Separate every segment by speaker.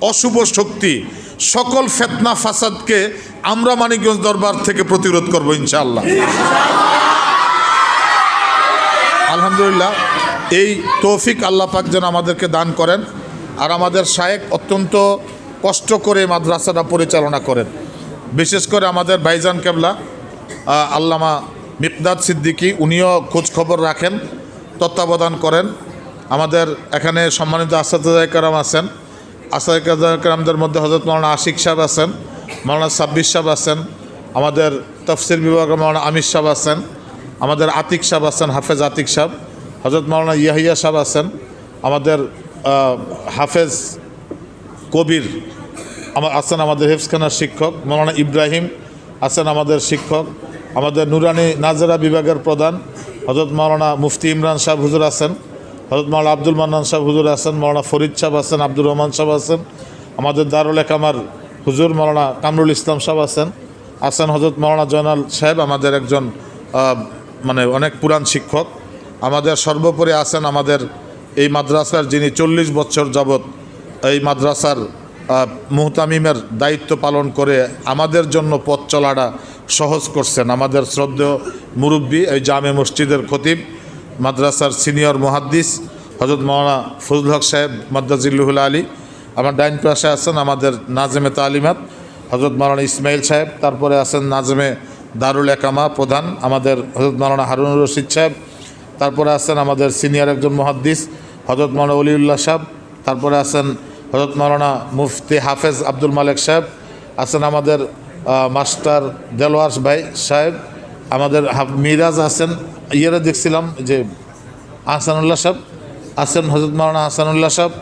Speaker 1: অশুভ শক্তি, সকল ফেতনা ফাসাদকে আমরা মানিকগঞ্জ দরবার থেকে প্রতিরোধ করব ইনশাআল্লাহ। আলহামদুলিল্লাহ, এই তৌফিক আল্লাহ পাক যেন আমাদেরকে দান করেন আর আমাদের শায়েক অত্যন্ত কষ্ট করে মাদ্রাসাটা পরিচালনা করেন। বিশেষ করে আমাদের ভাইজান কেবলা আল্লামা মিকদাদ সিদ্দিকী, উনিও খোঁজ খবর রাখেন, তত্ত্বাবধান করেন। আমাদের এখানে সম্মানিত আসাদাম আছেন। আসাদামদের মধ্যে হজরত মৌলানা আশিক সাহেব আছেন মৌলানা সাব্বির সাহেব আছেন, আমাদের তফসিল বিভাগের মৌলানা আমির সাহেব আছেন, আমাদের আতিক সাহেব আছেন, হাফেজ আতিক সাহেব হজরত মৌলানা ইয়াহিয়া সাহেব আছেন, আমাদের হাফেজ কবির আমার আছেন আমাদের হেফসখানার শিক্ষক মৌলানা ইব্রাহিম আছেন আমাদের শিক্ষক, আমাদের নুরানি নাজেরা বিভাগের প্রধান হজরত মৌলানা মুফতি ইমরান সাহেব হুজুর আছেন হজরত মৌলানা আব্দুল মান্নান সাহেব হুজুর আছেন মৌলানা ফরিদ সাহেব আছেন, আব্দুর রহমান সাহেব আছেন, আমাদের দারুল একামার হুজুর মৌলানা কামরুল ইসলাম সাহেব আছেন আছেন হজরত মৌলানা জয়নাল সাহেব, আমাদের একজন মানে অনেক পুরান শিক্ষক। আমাদের সর্বোপরি আছেন আমাদের এই মাদ্রাসার যিনি চল্লিশ বছর যাবৎ এই মাদ্রাসার মুহতামিমের দায়িত্ব পালন করে আমাদের জন্য পথ চলাটা সহজ করছেন। আমাদের শ্রদ্ধেয় মুরব্বী এই জামে মসজিদের খতিব মাদ্রাসার সিনিয়র মহাদ্দিস হজরত মৌলানা ফজল হক সাহেব মাদ্দাজিল্লুহুল আলী, আমার ডাইন পাশে আছেন আমাদের নাজেমে তালিমাত হজরত মৌলানা ইসমাইল সাহেব, তারপরে আছেন নাজমে দারুল একামা প্রধান আমাদের হজরত মৌলানা হারুনুর রশিদ সাহেব, তারপরে আছেন আমাদের সিনিয়র একজন মহাদ্দিস হজরত মৌলানা অলিউল্লাহ সাহেব, তারপরে আছেন হজরত মৌলানা মুফতি হাফেজ আব্দুল মালেক সাহেব, আছেন আমাদের মাস্টার দেলোয়ার ভাই সাহেব আমাদের মিরাজ আছেন ইয়েরা দেখছিলাম যে আহসানুল্লাহ সাহেব আছেন হজরত মৌলানা আহসানুল্লাহ সাহেব,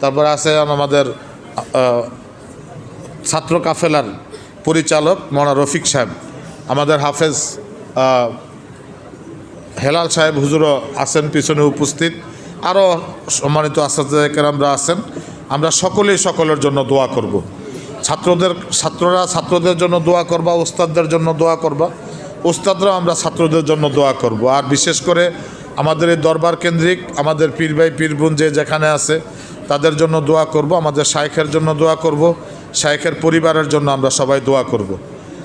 Speaker 1: তারপরে আছে আমাদের ছাত্র কাফেলার পরিচালক মৌলানা রফিক সাহেব। আমাদের হাফেজ হেলাল সাহেব হুজুরও আছেন, পিছনে উপস্থিত। আরও সম্মানিত আসাদামরা আছেন। আমরা সকলেই সকলের জন্য দোয়া করব। ছাত্রদের, ছাত্ররা ছাত্রদের জন্য দোয়া করবা, ওস্তাদদের জন্য দোয়া করবা। ওস্তাদরাও আমরা ছাত্রদের জন্য দোয়া করব। আর বিশেষ করে আমাদের এই দরবার কেন্দ্রিক, আমাদের পীর ভাই, পীর বোন যে যেখানে আছে, তাদের জন্য দোয়া করব, আমাদের শাইখের জন্য দোয়া করব শাইখের পরিবারের জন্য আমরা সবাই দোয়া করব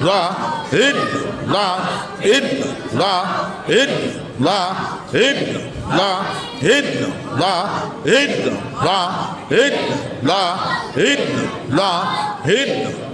Speaker 2: la in la in la in la in la in la in la in la in la hit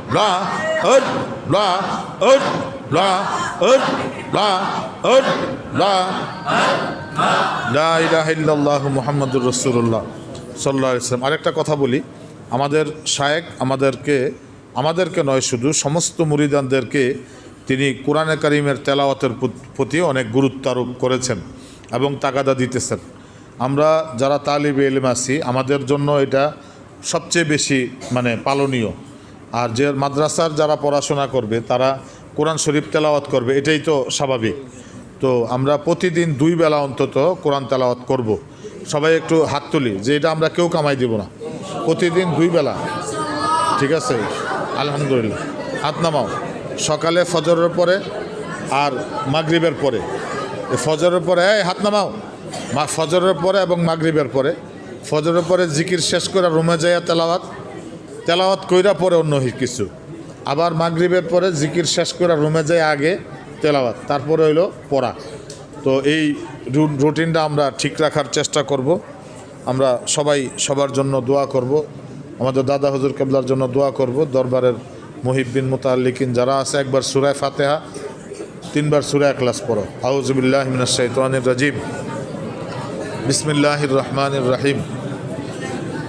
Speaker 1: ইলাহা ইল্লাল্লাহু মুহাম্মাদুর রাসূলুল্লাহ সাল্লাল্লাহু আলাইহি ওয়াসাল্লাম আরেকটা কথা বলি, আমাদের শায়েক আমাদেরকে আমাদেরকে নয় শুধু, সমস্ত মুরিদানদেরকে তিনি কোরআনে কারিমের তেলাওয়াতের প্রতি অনেক গুরুত্ব আরোপ করেছেন এবং তাগাদা দিতেছেন। আমরা যারা তালিব এলেম আছি, আমাদের জন্য এটা সবচেয়ে বেশি মানে পালনীয়। আর যে মাদ্রাসার যারা পড়াশোনা করবে, তারা কোরআন শরীফ তেলাওয়াত করবে, এটাই তো স্বাভাবিক। তো আমরা প্রতিদিন দুই বেলা অন্তত কোরআন তেলাওয়াত করব। সবাই একটু হাত তুলি, যে এটা আমরা কেউ কামাই দিব না। প্রতিদিন দুই বেলা, ঠিক আছে? আলহামদুলিল্লাহ। হাত নামাও। সকালে ফজরের পরে আর মাগরিবের পরে। ফজরের পরে, এই হাত নামাও। মা ফজরের পরে এবং মাগরিবের পরে। ফজরের পরে জিকির শেষ করে রুমে যাইয়া তেলাওয়াত। তেলাওয়াত কইরা পরে অন্য কিছু। আবার মাগরিবের পরে জিকির শেষ করে রুমে যায় আগে তেলাওয়াত, তারপরে হইল পড়া। তো এই রুটিনটা আমরা ঠিক রাখার চেষ্টা করব। আমরা সবাই সবার জন্য দোয়া করব। আমাদের দাদা হজুর কেবলার জন্য দোয়া করব। দরবারের মুহিব্বিন মুতাল্লিকিন যারা আছে, একবার সুরায় ফাতেহা, তিনবার সুরায় ক্লাস পড়ো। আউজুবিল্লাহ মিনাশ শাইতানির রাজিম। বিসমিল্লাহির রহমানির রহিম।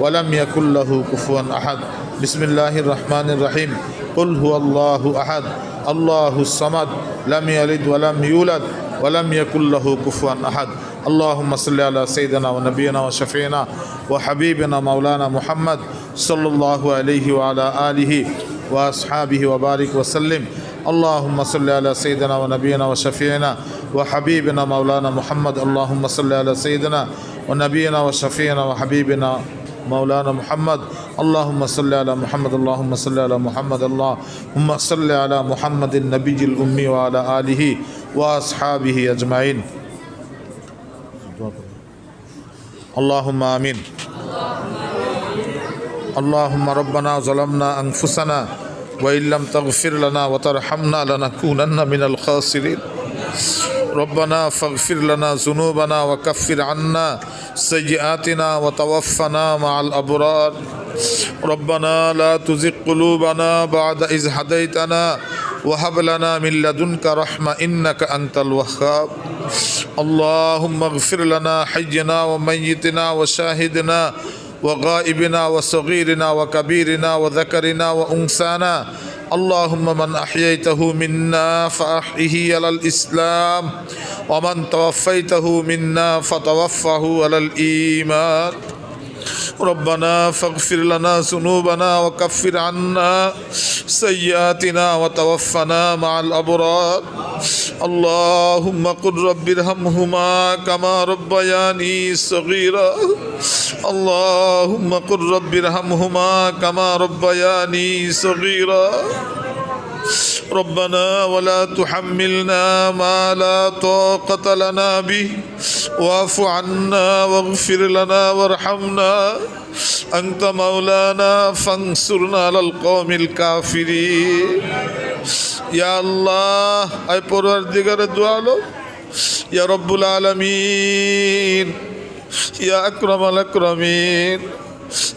Speaker 1: ولم يكن له كفوا أحد. بسم الله الرحمن الرحيم. قل هو الله أحد. الله الصمد. لم يلد ولم يولد ولم يكن له كفوا أحد. اللهم صل على سيدنا ونبينا وشفينا وحبيبنا مولانا محمد صلى الله عليه وعلى آله وأصحابه وبارك وسلم. اللهم صل على سيدنا ونبينا وشفيعنا وحبيبنا مولانا محمد. اللهم صل على سيدنا ونبينا وشفيعنا وحبيبنا مولانا محمد اللهم صل على محمد اللهم صل على محمد اللهم صل على محمد النبي الأمي وعلى آله وأصحابه أجمعين اللهم آمين اللهم ربنا ظلمنا أنفسنا وإن لم تغفر لنا وترحمنا لنكونن من الخاسرين ربنا فاغفر لنا ذنوبنا وكفر عنا سيئاتنا وتوفنا مع الأبرار. ربنا لا تزغ قلوبنا بعد إذ هديتنا وهب لنا من لدنك رحمة إنك أنت الوهاب. اللهم اغفر لنا حينا وميتنا وشاهدنا وغائبنا وصغيرنا وكبيرنا وذكرنا وأنثانا اللهم من أحييته منا فأحيه على الإسلام ومن توفيته منا فتوفه على الإيمان ربنا فاغفر لنا ذنوبنا وكفر عنا سيئاتنا وتوفنا مع الأبرار اللهم قل رب ارحمهما كما ربياني صغيرا اللهم قل رب ارحمهما كما ربياني صغيرا ربنا ولا تحملنا ما لا طاقة لنا به واعف عنا واغفر لنا وارحمنا أنت مولانا فانصرنا على القوم الكافرين يا الله أي پروردگار دعالو يا رب العالمين يا أكرم الأكرمين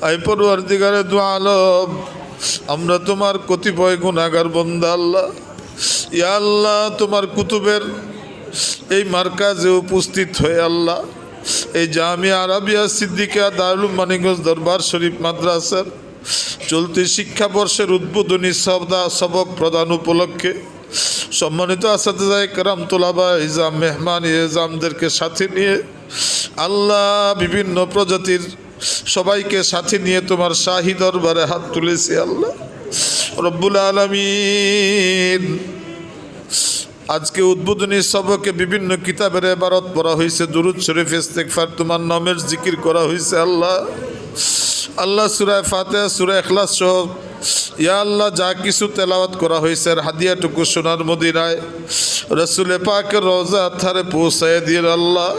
Speaker 1: أي پروردگار دعالو আমরা তোমার কতিপয় গুণাগার বন্দা আল্লাহ। ইয়া আল্লাহ, তোমার কুতুবের এই মার্কাজে উপস্থিত হয়ে আল্লাহ। এই জামিয়া আরাবিয়া সিদ্দিকা দারুল মানিগঞ্জ দরবার শরীফ মাদ্রাসার চলতি শিক্ষাবর্ষের উদ্বোধনী সবদা সবক প্রদান উপলক্ষে সম্মানিত আসাদায় কারাম তোলাবা ইজাম, মেহমান, ইজামদেরকে সাথে নিয়ে আল্লাহ বিভিন্ন প্রজাতির সবাইকে সাথে নিয়ে তোমার শাহি দরবারে হাত তুলেছি আল্লাহ। রব্বুল আলমিন। আজকে উদ্বোধনী সবকে বিভিন্ন কিতাবের এবারত পড়া হয়েছে দুরুদ শরীফ ইস্তেকফার তোমার নামের জিকির করা হয়েছে আল্লাহ। আল্লাহ সুরায় ফাতে সুরায় এখলাস সহ ইয়া আল্লাহ যা কিছু তেলাওয়াত করা হয়েছে আর হাদিয়াটুকু সোনার মদিনায় রসুলে পাকের রোজা থারে পৌঁছায় দিয়ে আল্লাহ।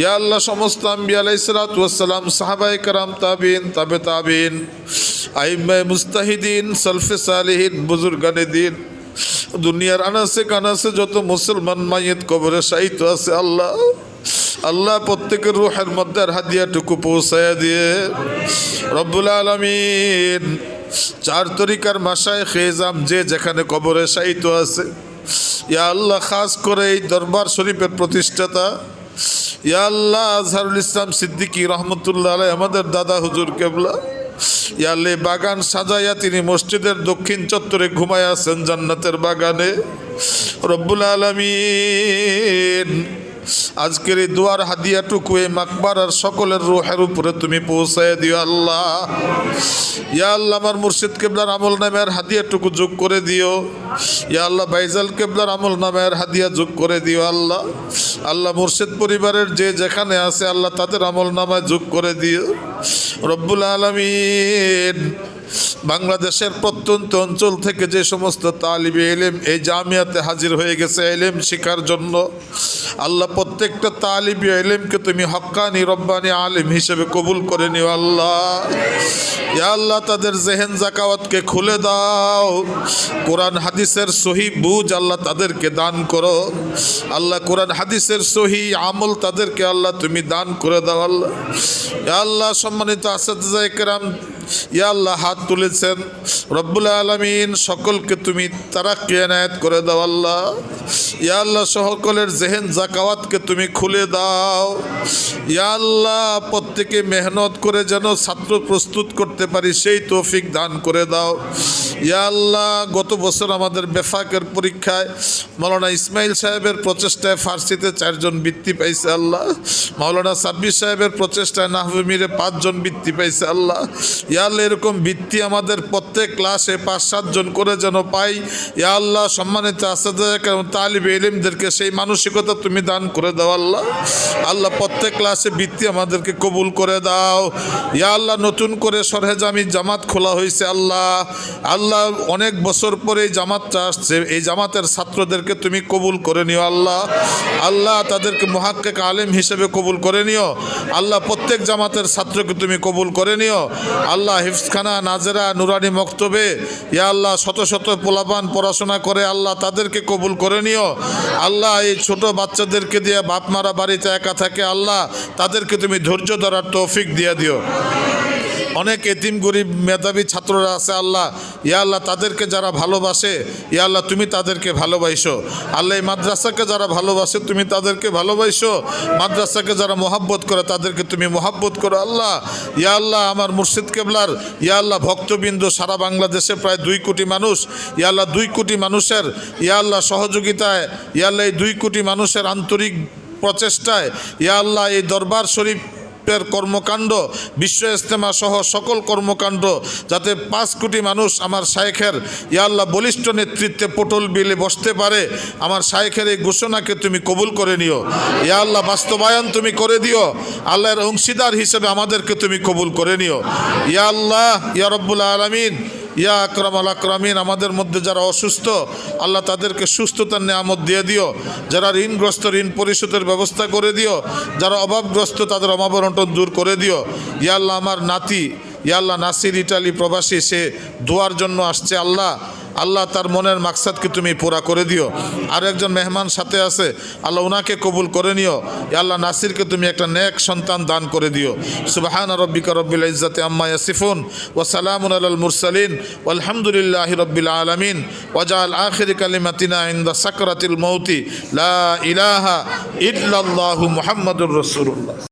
Speaker 1: ইয়া আল্লাহ সমস্ত আম্বি আলাই সালাতাম সাহাবাই কারাম তাবিন তাবে তাবিন আইমায় মুস্তাহিদিন, সলফে সালিহীন, বুজুর্গানে দিন। দুনিয়ার আনাসে কানাসে যত মুসলমান মাইয়েত কবরে সাহিত্য আছে আল্লাহ। আল্লাহ প্রত্যেকের রুহের মধ্যে হাদিয়াটুকু পৌঁছায় দিয়ে রব্বুল আলমিন চার তরিকার মাসায় খেজাম যে যেখানে কবরে সাহিত্য আছে। ইয়া আল্লাহ, খাস করে এই দরবার শরীফের প্রতিষ্ঠাতা। ইয়া আল্লাহ, আজহারুল ইসলাম সিদ্দিকী রহমতুল্লাহ আলাই আমাদের দাদা হুজুর কেবলা। ইয়ালে বাগান সাজাইয়া তিনি মসজিদের দক্ষিণ চত্বরে ঘুমায় জান্নাতের বাগানে। রব্বুল আলমিন আজকের এই দুয়ার হাদিয়াটুকু এই মাকবার আর সকলের রোহের উপরে তুমি পৌঁছায় দিও আল্লাহ। ইয়া আল্লাহ, আমার মুর্শিদ কেবলার আমল নামের হাদিয়াটুকু যোগ করে দিও। ইয়া আল্লাহ, বাইজাল কেবলার আমল নামের হাদিয়া যোগ করে দিও আল্লাহ। আল্লাহ, মুর্শিদ পরিবারের যে যেখানে আছে, আল্লাহ তাদের আমল নামায় যোগ করে দিও। রব্বুল আলমিন বাংলাদেশের প্রত্যন্ত অঞ্চল থেকে যে সমস্ত তালিবে এলেম এই জামিয়াতে হাজির হয়ে গেছে এলেম শিখার জন্য, আল্লাহ প্রত্যেকটা তালিবি এলেমকে তুমি হক্কানি রব্বানি আলিম হিসেবে কবুল করে নিও আল্লাহ। আল্লাহ, তাদের জেহেন জাকাওয়াতকে খুলে দাও। কোরআন, হাদিসের সহি বুঝ আল্লাহ তাদেরকে দান করো। আল্লাহ, কোরআন, হাদিসের সহি আমল তাদেরকে আল্লাহ তুমি দান করে দাও আল্লাহ। আল্লাহ, সম্মানিত আসাদ ইয়া আল্লাহ হাত তুলেছেন। রব্বুল আলমিন সকলকে তুমি তারা কেনায়ত করে দাও আল্লাহ। ইয়া আল্লাহ সকলের জেহেন জাকাওয়াতকে তুমি খুলে দাও। ইয়া আল্লাহ প্রত্যেকে মেহনত করে যেন ছাত্র প্রস্তুত করতে পারি, সেই তৌফিক দান করে দাও। ইয়া আল্লাহ গত বছর আমাদের বেফাকের পরীক্ষায় মৌলানা ইসমাইল সাহেবের প্রচেষ্টায় ফার্সিতে চারজন বৃত্তি পাইছে আল্লাহ। মৌলানা সাব্বির সাহেবের প্রচেষ্টায় নাহমিরে পাঁচজন বৃত্তি পাইছে আল্লাহ। ইয়া আল্লাহ এরকম বৃত্তি আমাদের প্রত্যেক ক্লাসে পাঁচ, সাতজন করে যেন পাই। ইয়া আল্লাহ, সম্মানিত আসাদ তালিব এলিমদেরকে সেই মানসিকতা তুমি দান করে দাও আল্লাহ। আল্লাহ প্রত্যেক ক্লাসে বৃত্তি আমাদেরকে কবুল করে দাও। ইয়া আল্লাহ, নতুন করে সরহেজামি জামাত খোলা হয়েছে আল্লাহ। আল্লাহ, অনেক বছর পরে এই জামাতটা আসছে, এই জামাতের ছাত্রদেরকে তুমি কবুল করে নিও আল্লাহ। আল্লাহ, তাদেরকে মহাক্কেক আলেম হিসেবে কবুল করে নিও। আল্লাহ, প্রত্যেক জামাতের ছাত্রকে তুমি কবুল করে নিও। আল্লাহ হিফসখানা নাজেরা নুরানি মক্তবে, ইয়া আল্লাহ, শত শত পোলাপান পড়াশোনা করে আল্লাহ তাদেরকে কবুল করে নিও। আল্লাহ এই ছোট বাচ্চাদেরকে দিয়ে বাপ মারা বাড়িতে একা থাকে, আল্লাহ তাদেরকে তুমি ধৈর্য ধরার তৌফিক দিয়ে দিও। অনেক এতিম গরিব মেধাবী ছাত্ররা আছে, আল্লাহ, ইয়া আল্লাহ, তাদেরকে যারা ভালোবাসে, ইয়া আল্লাহ, তুমি তাদেরকে ভালোবাসো। আল্লাহ, এই মাদ্রাসাকে যারা ভালোবাসে, তুমি তাদেরকে ভালোবাসো। মাদ্রাসাকে যারা মোহাব্বত করে, তাদেরকে তুমি মোহাব্বত করো। আল্লাহ, ইয়া আল্লাহ, আমার মুর্শিদ কেবলার, ইয়া আল্লাহ, ভক্তবৃন্দ সারা বাংলাদেশে প্রায় দুই কোটি মানুষ, ইয়া আল্লাহ, দুই কোটি মানুষের, ইয়া আল্লাহ, সহযোগিতায়, ইয়া আল্লাহ, এই দুই কোটি মানুষের আন্তরিক প্রচেষ্টায়, ইয়া আল্লাহ, এই দরবার শরীফ এর কর্মকাণ্ড, বিশ্ব ইস্তেমা সহ সকল কর্মকাণ্ড যাতে পাঁচ কোটি মানুষ আমার শায়েখের ইয়াল্লাহ বলিষ্ঠ নেতৃত্বে পটল বিলে বসতে পারে, আমার শায়েখের এই ঘোষণাকে তুমি কবুল করে নিও। ইয়াল্লাহ বাস্তবায়ন তুমি করে দিও, আল্লাহর অংশীদার হিসেবে আমাদেরকে তুমি কবুল করে নিও। ইয়াল্লাহ আল্লাহ, ইয়া রব্বুল আলমিন ইয়া আকরম আল আকরামিন, আমাদের মধ্যে যারা অসুস্থ, আল্লাহ তাদেরকে সুস্থতার নিয়ামত দিয়ে দিও। যারা ঋণগ্রস্ত, ঋণ পরিশোধের ব্যবস্থা করে দিও। যারা অভাবগ্রস্ত, তাদের অমাবরণটন দূর করে দিও। ইয়া আল্লাহ, আমার নাতি, ইয়া আল্লাহ, নাসির ইটালি প্রবাসী, সে দোয়ার জন্য আসছে আল্লাহ। আল্লাহ তার মনের মাকসাদকে তুমি পুরা করে দিও। আর একজন মেহমান সাথে আছে, আল্লাহ ওনাকে কবুল করে নিও। আল্লাহ নাসিরকে তুমি একটা নেক সন্তান দান করে দিও। সুবাহান রব্বিকা রব্বিল ইজ্জাতে আম্মা ইয়াসিফুন ওয়া সালামুন আলাল মুরসালিন আলহামদুলিল্লাহি রব্বিল আলামিন। ওয়াজাল আখির কালিমাতিনা ইনদা সাকরাতিল মৌতি লা ইলাহা ইল্লাল্লাহু মুহাম্মাদুর রাসূলুল্লাহ।